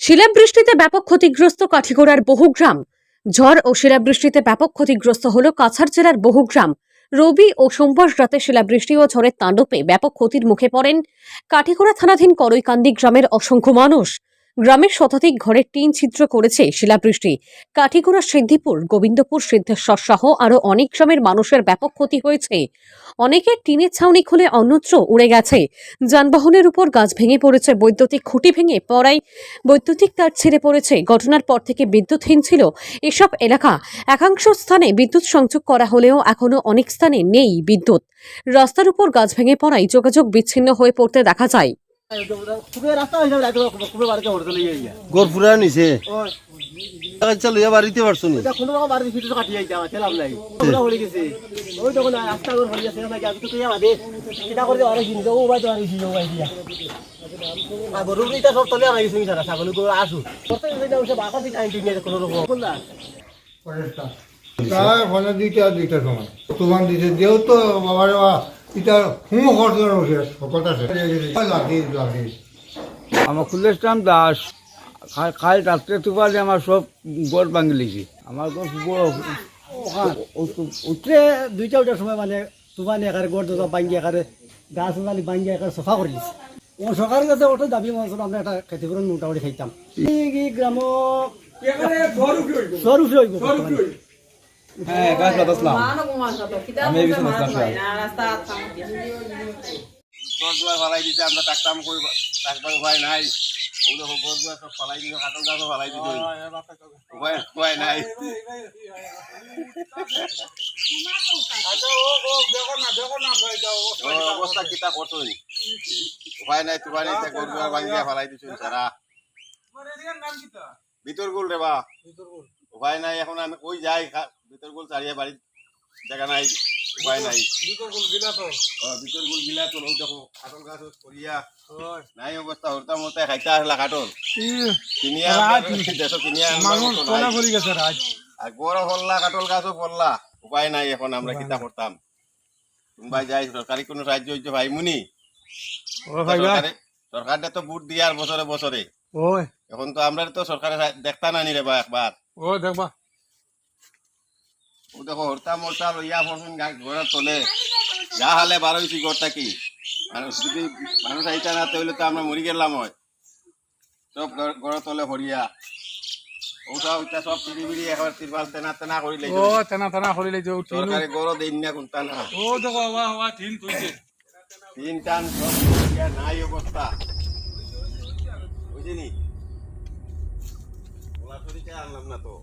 শিলাবৃষ্টিতে ব্যাপক ক্ষতিগ্রস্ত কাঠিগোড়ার বহু গ্রাম। ঝড় ও শিলাবৃষ্টিতে ব্যাপক ক্ষতিগ্রস্ত হল কাছাড় জেলার বহু গ্রাম। রবি ও সোমবার রাতে শিলাবৃষ্টি ও ঝড়ের তাণ্ডবে ব্যাপক ক্ষতির মুখে পড়েন কাঠিগোড়া থানাধীন করৈকান্দি গ্রামের অসংখ্য মানুষ। গ্রামের শতাধিক ঘরের টিন ছিদ্র করেছে শিলাবৃষ্টি। কাঠিগোড়া সিদ্ধিপুর, গোবিন্দপুর সিদ্ধেশ্বর সহ আরও অনেক গ্রামের মানুষের ব্যাপক ক্ষতি হয়েছে। অনেকের টিনের ছাউনি খুলে অন্যত্র উড়ে গেছে। যানবাহনের উপর গাছ ভেঙে পড়েছে, বৈদ্যুতিক খুঁটি ভেঙে পড়ায় বৈদ্যুতিক তার ছিঁড়ে পড়েছে। ঘটনার পর থেকে বিদ্যুৎহীন ছিল এসব এলাকা। একাংশ স্থানে বিদ্যুৎ সংযোগ করা হলেও এখনও অনেক স্থানে নেই বিদ্যুৎ। রাস্তার উপর গাছ ভেঙে পড়ায় যোগাযোগ বিচ্ছিন্ন হয়ে পড়তে দেখা যায়। নিছে? বাড়িতে পারছ নি প্রায় দুইটা দুইটা সময়। তুফান দিছে যেহেতু বাবার এটা হুঁ খরচ হয়েছে সকল আছে লাগি লাগি আমার খুলেছিলাম দাস খা- খাল রাত্রে তুফানে আমার সব গড় ভাঙি লিছি আমার উঠলে দুইটা উঠার সময় মানে তুফানি একারে গড় দাদা ভাঙ্গি একারে গাছ গালি ভাঙ্গি একারে সফা করে দিচ্ছে ও সরকারের কাছে ওটা দাবি মানুষ আমরা একটা ক্ষতিপূরণ মোটামুটি খাইতাম। এই এই গ্রাম সরু হইব বর্তমানে। ঘর দুয়ার ফালাই দিছে আমরা থাকতাম কই থাকবার উপায় নাই। ও দেখো দুয়ার সব ফালাই দিছে কাটল গাছও ফালাই দিছে। উপায় উপায় নাই। অবস্থা কিতা করছুন উপায় নাই ঘর দুয়ার ভাঙ্গিয়া ফালাই দিছুন সারা ভিতর গুল রে বা উপায় নাই এখন আমি কই যাই খা- ভিতর গুল চারিয়া বাড়ি জায়গা নাই উপায় নাই। ভিতর গুল গিলা তো। লোক দেখো কাটল গাছ করিয়া নাই অবস্থা হরতা মরতা খাইতা আসলা কাটল। কিনিয়া দেশ কিনিয়া মতো। আর বড় ফললা কাটল গাছও ফললা উপায় নাই এখন আমরা কিতা করতাম কোনবাই যাই সরকারি কোনো সাহায্য হইতে ভাইমুনি সরকারে সরকারটা তো বুট দিয়ে আর বছরে বছরে এখন তো আমরা তো সরকারে দেখতা না নি রে বা একবার ও দেখবা। ও দেখো হরতা মরতা লইয়া ফসন ঘরের তলে। যা হালে বারো হয়েছি ঘরটা কি? মানুষ যদি মানুষ আইতা না তাহলে তো আমরা মরি গেলাম হয়। সব ঘরের তলে হরিয়া। তেনা টান নাই অবস্থা। বুঝিনি ওলা আনলাম না তো?